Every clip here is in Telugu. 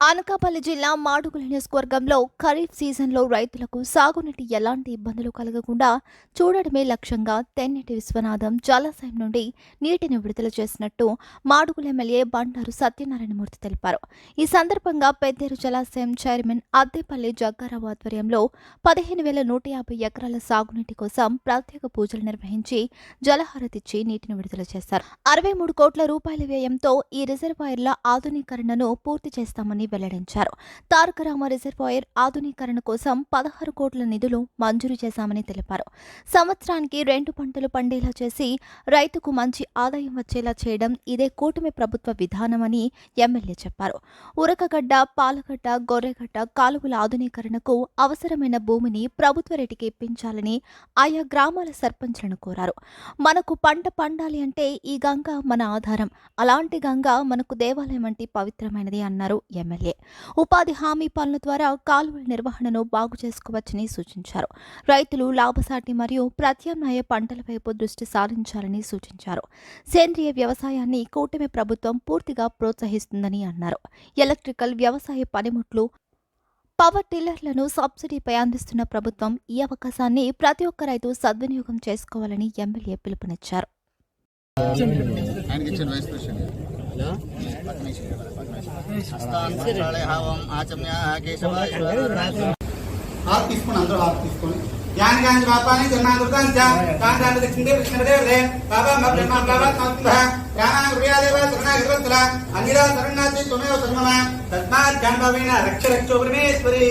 అనకాపల్లి జిల్లా మాడుగుల నియోజకవర్గంలో ఖరీఫ్ సీజన్లో రైతులకు సాగునీటి ఎలాంటి ఇబ్బందులు కలగకుండా చూడడమే లక్ష్యంగా తెన్నెటి విశ్వనాథం జలాశయం నుండి నీటిని విడుదల చేసినట్టు మాడుగుల ఎమ్మెల్యే బండారు సత్యనారాయణమూర్తి తెలిపారు. ఈ సందర్భంగా పెద్దేరు జలాశయం చైర్మన్ అద్దెపల్లి జగ్గారావు ఆధ్వర్యంలో పదిహేను వేల నూట యాభై ఎకరాల సాగునీటి కోసం ప్రత్యేక పూజలు నిర్వహించి జలహారతిచ్చి నీటిని విడుదల చేశారు. అరవై మూడు కోట్ల రూపాయల వ్యయంతో ఈ రిజర్వాయర్ల ఆధునీకరణను పూర్తి చేస్తామని వెల్లడించారు. తారక రామ రిజర్వాయర్ ఆధునీకరణ కోసం పదహారు కోట్ల నిధులు మంజూరు చేశామని తెలిపారు. సంవత్సరానికి రెండు పంటలు పండేలా చేసి రైతుకు మంచి ఆదాయం వచ్చేలా చేయడం ఇదే కూటమి ప్రభుత్వ విధానమని ఎమ్మెల్యే చెప్పారు. ఉరకగడ్డ పాలగడ్డ గొర్రెగడ్డ కాలువల ఆధునీకరణకు అవసరమైన భూమిని ప్రభుత్వ రేటుకి ఇప్పించాలని ఆయా గ్రామాల సర్పంచ్లను కోరారు. మనకు పంట పండాలి అంటే ఈ గంగ మన ఆధారం. అలాంటి గంగ మనకు దేవాలయం వంటి పవిత్రమైనది అన్నారు ఎమ్మెల్యే. ఉపాధి హామీ పనుల ద్వారా కాలువల నిర్వహణను బాగు చేసుకోవచ్చని సూచించారు. రైతులు లాభసాటి మరియు ప్రత్యామ్నాయ పంటల వైపు దృష్టి సారించాలని సూచించారు. సేంద్రియ వ్యవసాయాన్ని కూటమి ప్రభుత్వం పూర్తిగా ప్రోత్సహిస్తుందని అన్నారు. ఎలక్ట్రికల్ వ్యవసాయ పనిముట్లు పవర్ టిల్లర్లను సబ్సిడీపై అందిస్తున్న ప్రభుత్వం ఈ అవకాశాన్ని ప్రతి ఒక్క రైతు సద్వినియోగం చేసుకోవాలని ఎమ్మెల్యే పిలుపునిచ్చారు. ఆయనకి ఇచ్చిన వైస్ ప్రెసిడెంట్ హస్తాన్ ప్రళయహావం ఆచమ్య కేశవ హాత్ తీసుకోండి అందరూ హాత్ తీసుకోండి జ్ఞాన గాంధీ బాపాని జన్మాంతృతాంచ కాంతాంత దక్షిణదే కృష్ణదేవదే బాబా మబ్రహ్మ బాబా సంస్థ జ్ఞానా హృదయాదేవ శరణా గిరివంతుల అంగిరా శరణాథి త్వమేవ శర్మమ తస్మాత్ జాన్భావేన రక్ష రక్షో పరమేశ్వరి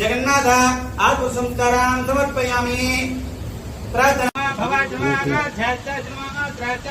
జగన్నాథ ఆకు సంస్కారాన్ సమర్పయామి ప్రార్థన భవాయ నమః ధ్యాత్య నమః త్రాత్య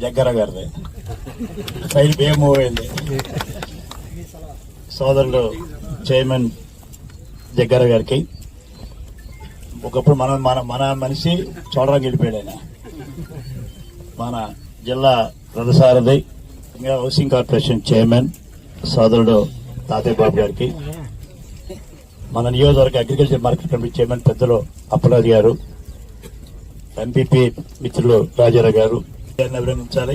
జగ్గర గారిది. ఫైల్ బే మూవ్ అయింది సోదరుడు చైర్మన్ జగ్గర గారికి. ఒకప్పుడు మన మన మన మనిషి చూడడానికి వెళ్ళిపోయాడు ఆయన. మన జిల్లా రథసారథి ఇంకా హౌసింగ్ కార్పొరేషన్ చైర్మన్ సోదరుడు తాతయ్య బాబు గారికి. మన నియోజకవర్గ అగ్రికల్చర్ మార్కెట్ కమిటీ చైర్మన్ పెద్దలు అప్పలాది గారు ఎంపీపీ మిత్రులు రాజారావు గారు గారిని అభినందించాలి.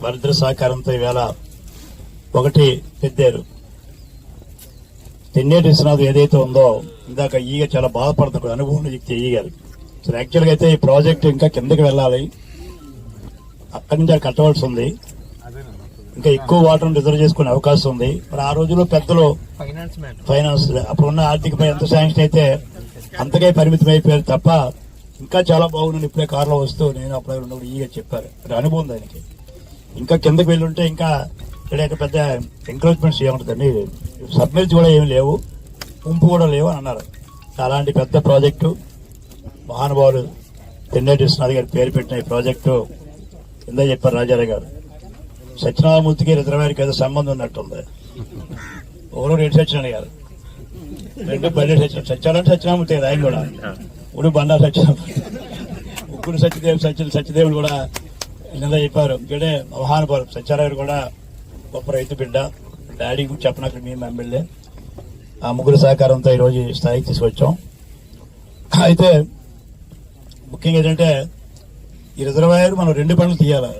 వారిద్దరి సహకారంతో ఈవేళ ఒకటి పెద్దారు తెన్నేటి విశ్వనాథ్ ఏదైతే ఉందో ఇందాక ఈగ చాలా బాధపడుతున్నారు అనుభవం వ్యక్తి ఈ గారు. సో యాక్చువల్గా అయితే ఈ ప్రాజెక్ట్ ఇంకా కిందకి వెళ్ళాలి. అక్కడి నుంచి కట్టవలసి ఉంది. ఇంకా ఎక్కువ వాటర్ రిజర్వ్ చేసుకునే అవకాశం ఉంది. మరి ఆ రోజుల్లో పెద్దలు ఫైనాన్స్ అప్పుడున్న ఆర్థిక ఎంత శాంక్షన్ అయితే అంతకే పరిమితం అయిపోయారు తప్ప ఇంకా చాలా బాగున్నాను ఇప్పుడే కార్లో వస్తూ నేను అప్పుడు ఉన్నప్పుడు ఈగా చెప్పారు. అంటే అనుభవం దానికి. ఇంకా కిందకి వెళ్ళి ఉంటే ఇంకా ఇక్కడ పెద్ద ఎంకరేజ్మెంట్స్ ఏముంటుందండి సబ్మిల్స్ కూడా ఏమి లేవు. ఉంపు కూడా లేవు అని అన్నారు. అలాంటి పెద్ద ప్రాజెక్టు మహానుభావులు తెన్నేటి విశ్వనాథ్ గారి పేరు పెట్టిన ఈ ప్రాజెక్టు కింద చెప్పారు రాజారావు గారు. సత్యనారాయణమూర్తికి రిజర్వాయర్కి ఏదో సంబంధం ఉన్నట్టుంది. ఎవరో రెడ్డి సత్యనారాయణ గారు? రెండు బయట సత్యనారాయణ. సత్యనారాయణమూర్తి ఆయన కూడా. ఇప్పుడు బండా సత్యం ఉప్పుడు సత్యదేవ్ సత్య సత్యదేవులు కూడా నిన్న చెప్పారు. ఇక్కడే మహానుభావులు సత్యారావు కూడా గొప్ప రైతు బిడ్డ. డాడీ గురించి చెప్పనక్కడ మేము ఎమ్మెల్యే. ఆ ముగ్గురు సహకారంతో ఈరోజు స్థాయికి తీసుకొచ్చాం. అయితే ముఖ్యంగా ఏంటంటే ఈ రిజర్వాయర్ మనం రెండు పనులు తీయాలి.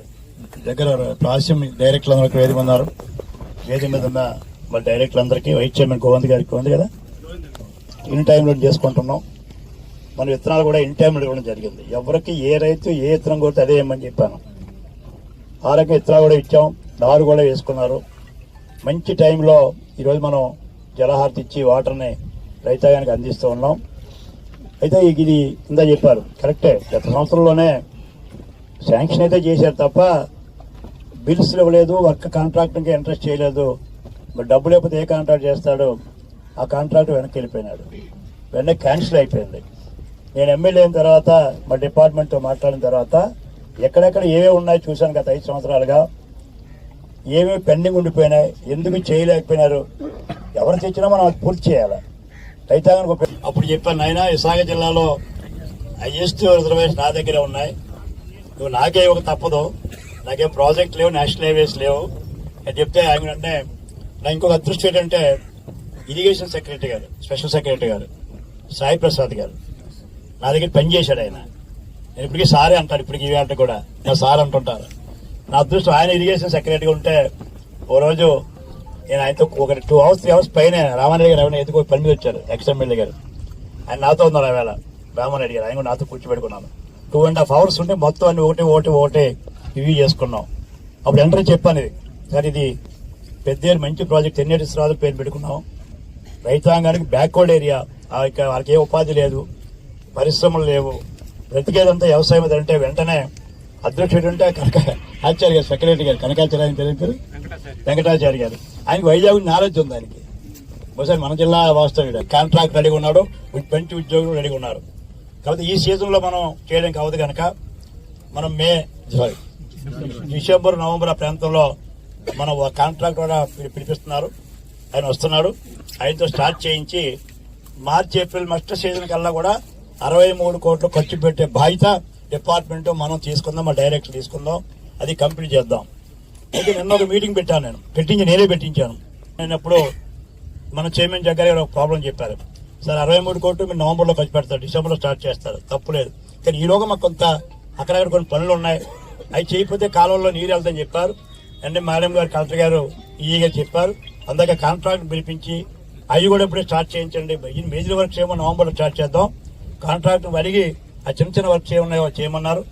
దగ్గర ప్రాస్యం డైరెక్టర్లు అందరికీ వేదిక ఉన్నారు వేది మీద ఉన్న వాళ్ళ డైరెక్టర్లు అందరికీ వైస్ చైర్మన్ గోవింద్ గారికి ఉంది కదా? ఇన్ టైంలో చేసుకుంటున్నాం. మన విత్తనాలు కూడా ఇన్ టైంలో ఇవ్వడం జరిగింది. ఎవరికి ఏ రైతు ఏ విత్తనం కొడితే అదే ఇవ్వమని చెప్పాను. ఆ విత్తనాలు కూడా ఇచ్చాం. నారు కూడా వేసుకున్నారు. మంచి టైంలో ఈరోజు మనం జలహారతి ఇచ్చి వాటర్ని రైతాంగానికి అందిస్తూ ఉన్నాం. అయితే ఇది కింద చెప్పారు. కరెక్టే. గత సంవత్సరంలోనే శాంక్షన్ అయితే చేశారు తప్ప బిల్స్ ఇవ్వలేదు వర్క్ కాంట్రాక్ట్కి ఇంట్రెస్ట్ చేయలేదు. మరి డబ్బు లేకపోతే ఏ కాంట్రాక్ట్ చేస్తాడు? ఆ కాంట్రాక్ట్ వెనక్కి వెళ్ళిపోయినాడు. వెంటనే క్యాన్సిల్ అయిపోయింది. నేను ఎమ్మెల్యే అయిన తర్వాత మా డిపార్ట్మెంట్తో మాట్లాడిన తర్వాత ఎక్కడెక్కడ ఏవే ఉన్నాయో చూశాను గత ఐదు సంవత్సరాలుగా. ఏమేమి పెండింగ్ ఉండిపోయినాయి ఎందుకు చేయలేకపోయినారు ఎవరు తెచ్చినా మనం అది పూర్తి చేయాలి. రైతాంగానికి ఒక- అప్పుడు చెప్పాను నాయన విశాఖ జిల్లాలో ఐఎస్టీ రిజర్వేషన్ నా దగ్గరే ఉన్నాయి. నువ్వు నాకే ఒక తప్పదు. నాకేం ప్రాజెక్ట్ లేవు నేషనల్ హైవేస్ లేవు. అని చెప్తే ఆయన అంటే నా ఇంకొక అదృష్టం ఏంటంటే ఇరిగేషన్ సెక్రటరీ గారు స్పెషల్ సెక్రటరీ గారు సాయి ప్రసాద్ గారు. నా దగ్గర పనిచేశాడు ఆయన. నేను ఇప్పటికీ సారే అంటాడు ఇప్పటికి ఈ కూడా. నా సార్ అంటుంటారు. నా అదృష్టం ఆయన ఇరిగేషన్ సెక్రటరీగా ఉంటే ఓ రోజు నేను ఆయనతో ఒక టూ అవర్స్ త్రీ అవర్స్ పైన రామారెడ్డి గారు ఎవరైనా ఎదుగు పని మీద వచ్చారు ఎక్స్ ఎమ్మెల్యే గారు. ఆయన నాతో ఉన్నారు ఆ వేళ రామారెడ్డి గారు. ఆయన కూడా నాతో కూర్చోబెట్టుకున్నాను. టూ అండ్ హాఫ్ అవర్స్ ఉంటే మొత్తం అన్ని ఒకటి ఒకటి ఒకటి రివ్యూ చేసుకున్నాం. అప్పుడు ఎంటర్ చెప్పాను. ఇది సార్ ఇది పెద్ద మంచి ప్రాజెక్ట్ ఎన్నేటి రాజు పేరు పెట్టుకున్నాం. రైతాంగానికి బ్యాక్వర్డ్ ఏరియా ఆ వాళ్ళకి ఏ ఉపాధి లేదు. పరిశ్రమలు లేవు. బ్రతికేదంతా వ్యవసాయం మీద అంటే వెంటనే అధ్యక్షుడు అంటే కనక ఆచార్య గారు సెక్రటరీ గారు కనకాచార్య ఆయన పేరు పేరు వెంకటాచార్య. గారు. ఆయనకి వైజాగ్ నాలెడ్జ్ ఉంది ఆయనకి. బహుశా మన జిల్లా వాస్తవ్యుడు. కాంట్రాక్ట్ రెడీగా ఉన్నాడు మంచి ఉద్యోగులు రెడీగా ఉన్నారు. కాబట్టి ఈ సీజన్లో మనం చేయడానికి అవ్వదు కనుక మనం మే సారీ డిసెంబర్ నవంబర్ ఆ ప్రాంతంలో మనం కాంట్రాక్ట్ కూడా పిలి- పిలిపిస్తున్నారు. ఆయన వస్తున్నాడు. ఆయనతో స్టార్ట్ చేయించి మార్చి ఏప్రిల్ మస్ట్ సీజన్ కల్లా కూడా అరవై మూడు కోట్లు ఖర్చు పెట్టే బాధ్యత డిపార్ట్మెంట్ మనం తీసుకుందాం మా డైరెక్టర్ తీసుకుందాం అది కంప్లీట్ చేద్దాం. అయితే నిన్న ఒక మీటింగ్ పెట్టాను నేను. పెట్టించి నేనే పెట్టించాను. నేను అప్పుడు మన చైర్మన్ జగ్గారి గారు ఒక ప్రాబ్లం చెప్పారు. సార్ అరవై మూడు కోట్లు మీరు నవంబర్లో ఖర్చు పెడతారు డిసెంబర్లో స్టార్ట్ చేస్తారు. తప్పులేదు. కానీ ఈలోగా మాకు కొంత అక్కడక్కడ కొన్ని పనులు ఉన్నాయి. అవి చేయకపోతే కాలంలో నీరు వెళ్తాయని చెప్పారు. అంటే మేడం గారు కలెక్టర్ గారు ఈగా చెప్పారు. అందాక కాంట్రాక్ట్ పిలిపించి అవి కూడా ఇప్పుడే స్టార్ట్ చేయించండి. ఈ మేజర్ వర్క్స్ ఏమో నవంబర్లో స్టార్ట్ చేద్దాం. కాంట్రాక్ట్ అడిగి ఆ చిన్న చిన్న వర్క్ చేయమన్నాయో చేయమన్నారు.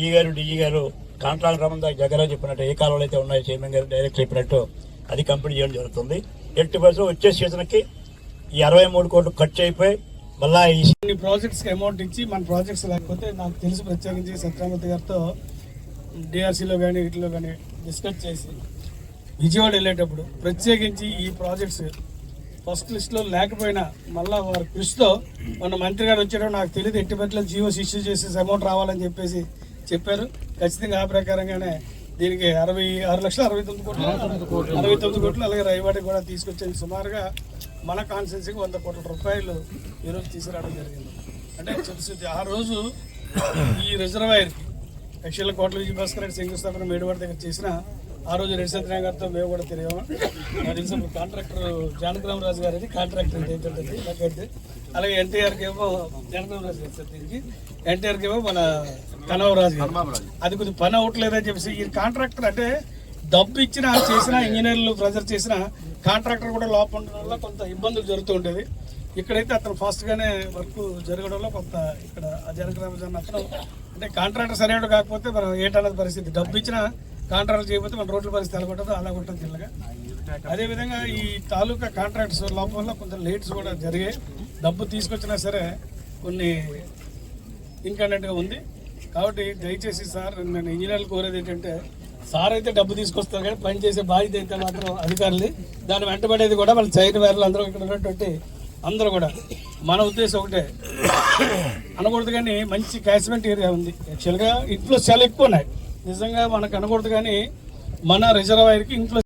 ఈ గారు డిఈ గారు కాంట్రాక్ట్ రమ్మందా జగరా చెప్పినట్టు ఏ కాలంలో అయితే ఉన్నాయో చైర్మన్ గారు డైరెక్ట్ చెప్పినట్టు అది కంప్లీట్ చేయడం జరుగుతుంది. ఎట్టి పరిస్థితుల్లో వచ్చే సీజన్కి ఈ అరవై మూడు కోట్లు ఖర్చు అయిపోయి మళ్ళా ఈ ప్రాజెక్ట్స్ అమౌంట్ ఇచ్చి మన ప్రాజెక్ట్స్ లేకపోతే నాకు తెలిసి ప్రత్యేకించి సత్యమూర్తి గారితో డిఆర్సీలో కానీ వీటిలో కానీ డిస్కస్ చేసి విజయవాడ వెళ్ళేటప్పుడు ప్రత్యేకించి ఈ ప్రాజెక్ట్స్ ఫస్ట్ లిస్ట్లో లేకపోయినా మళ్ళా వారి కృషితో మన మంత్రి గారు వచ్చేటప్పుడు నాకు తెలియదు ఎట్టి పట్ల జియోస్ ఇష్యూ చేసేసి అమౌంట్ రావాలని చెప్పేసి చెప్పారు. ఖచ్చితంగా ఆ ప్రకారంగానే దీనికి అరవై ఆరు లక్షల అరవై తొమ్మిది కోట్లు అరవై తొమ్మిది కోట్లు. అలాగే రైవాడి కూడా తీసుకొచ్చింది సుమారుగా మన కాన్స్టెన్సీకి వంద కోట్ల రూపాయలు ఈరోజు తీసుకురావడం జరిగింది. అంటే చెప్పి ఆ రోజు ఈ రిజర్వాయర్కి యాక్చువల్గా కోట్ల విజయ భాస్కర్ రెడ్డి శంకుస్థాపన మేడువాడి దగ్గర చేసిన ఆ రోజు సత్యనారాయణ గారితో మేము కూడా తెలియము నాకు తెలిసి ఇప్పుడు కాంట్రాక్టర్ జానకరామరాజు గారు అది కాంట్రాక్టర్ ఏంటంటే నాకైతే అలాగే ఎన్టీఆర్కి ఏమో జానకరామరాజు గారు సార్ దీనికి. ఎన్టీఆర్కి ఏమో మన కనవరాజు గారు. అది కొద్దిగా పని అవ్వట్లేదని చెప్పేసి ఈ కాంట్రాక్టర్ అంటే డబ్బు ఇచ్చిన చేసిన ఇంజనీర్లు ప్రెజర్ చేసిన కాంట్రాక్టర్ కూడా లోపల ఉండడం వల్ల కొంత ఇబ్బందులు జరుగుతూ ఉండేది ఇక్కడైతే అతను ఫాస్ట్ గానే వర్క్ జరగడంలో కొంత ఇక్కడ జనగ్రామ అతను అంటే కాంట్రాక్టర్ సరైన కాకపోతే మనం ఏంటన్నది పరిస్థితి. డబ్బు ఇచ్చిన కాంట్రాక్ట్ చేయకపోతే మన రోడ్ల పరిస్థితి ఎలా ఉంటుందో అలా ఉంటుంది జిల్లగా అదేవిధంగా ఈ తాలూకా కాంట్రాక్ట్స్ లోపల కొంత లేట్స్ కూడా జరిగాయి. డబ్బు తీసుకొచ్చినా సరే కొన్ని ఇన్కండెంట్గా ఉంది. కాబట్టి దయచేసి సార్ నేను ఇంజనీర్లు కోరేది ఏంటంటే సార్ అయితే డబ్బు తీసుకొస్తారు కానీ పని చేసే బాధ్యత అయితే మాత్రం అధికారులు దాన్ని వెంటబడేది కూడా మన చైన వేర్లు అందరూ ఇక్కడ ఉన్నటువంటి అందరూ కూడా. మన ఉద్దేశం ఒకటే. అనకూడదు కానీ మంచి క్యాచ్మెంట్ ఏరియా ఉంది. యాక్చువల్గా ఇంట్లో చాలా ఎక్కువ ఉన్నాయి. నిజంగా మనకు అనకూడదు కానీ మన రిజర్వాయర్కి ఇంట్లో